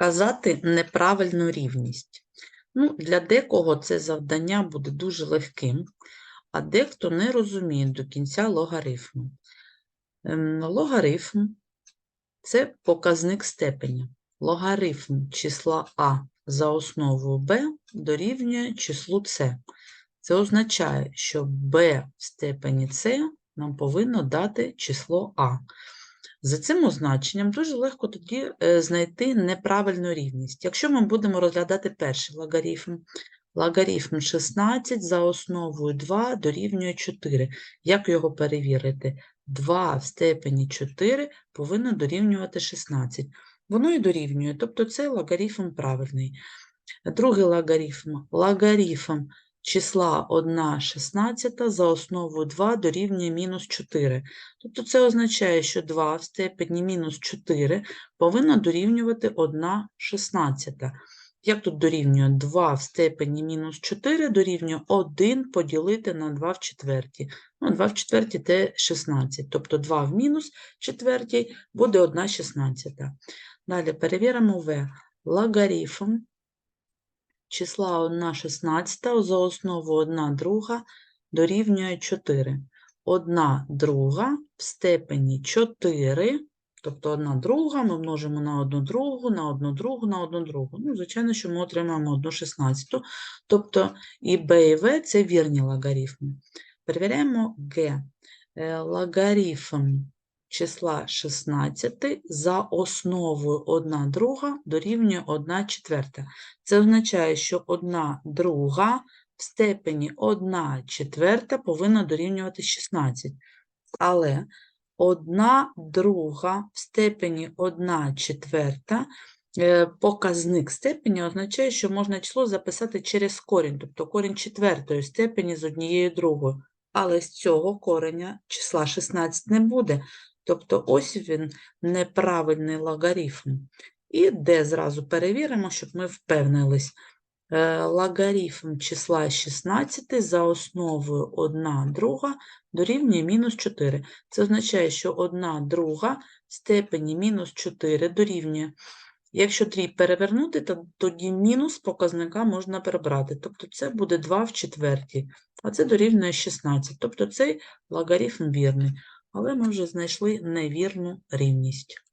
Вказати неправильну рівність. Ну, для декого це завдання буде дуже легким, а дехто не розуміє до кінця логарифму. Ем, Логарифм це показник степеня. Логарифм числа А за основою b дорівнює числу c. Це означає, що b в степені c нам повинно дати число А. За цим означенням дуже легко тоді е, знайти неправильну рівність. Якщо ми будемо розглядати перший логарифм, логарифм 16 за основою 2 дорівнює 4. Як його перевірити? 2 в степені 4 повинно дорівнювати 16. Воно і дорівнює, тобто це логарифм правильний. Другий логарифм. Логарифм числа 1 шістнадцята за основою 2 дорівнює мінус 4. Тобто це означає, що 2 в степені мінус 4 повинно дорівнювати 1 шістнадцята. Як тут дорівнює 2 в степені мінус 4 дорівнює 1 поділити на 2 в четвертій. Ну, 2 в четвертій – це 16, тобто 2 в мінус четвертій буде 1 шістнадцята. Далі перевіримо В. Логарифм числа 1 шістнадцята за основу 1 друга дорівнює 4. 1 друга в степені 4, тобто 1 друга ми множимо на 1 другу, на 1 другу, на 1 другу. Ну, звичайно, що ми отримаємо 1 шістнадцяту. Тобто і b, і v – це вірні логарифми. Перевіряємо Г. Е, Логарифм числа 16 за основою 1 друга дорівнює 1 четверта. Це означає, що 1 друга в степені 1 четверта повинна дорівнювати 16. Але 1 друга в степені 1 четверта е, показник степені означає, що можна число записати через корінь, тобто корінь четвертої степені з однією другою. Але з цього кореня числа 16 не буде. Тобто ось він неправильний логарифм. І де зразу перевіримо, щоб ми впевнились. Е, Логарифм числа 16 за основою 1 друга дорівнює мінус 4. Це означає, що 1 друга степені мінус 4 дорівнює. Якщо трій перевернути, то тоді мінус показника можна прибрати. Тобто це буде 2 в четвертій, а це дорівнює 16. Тобто цей логарифм вірний. Але ми вже знайшли невірну рівність.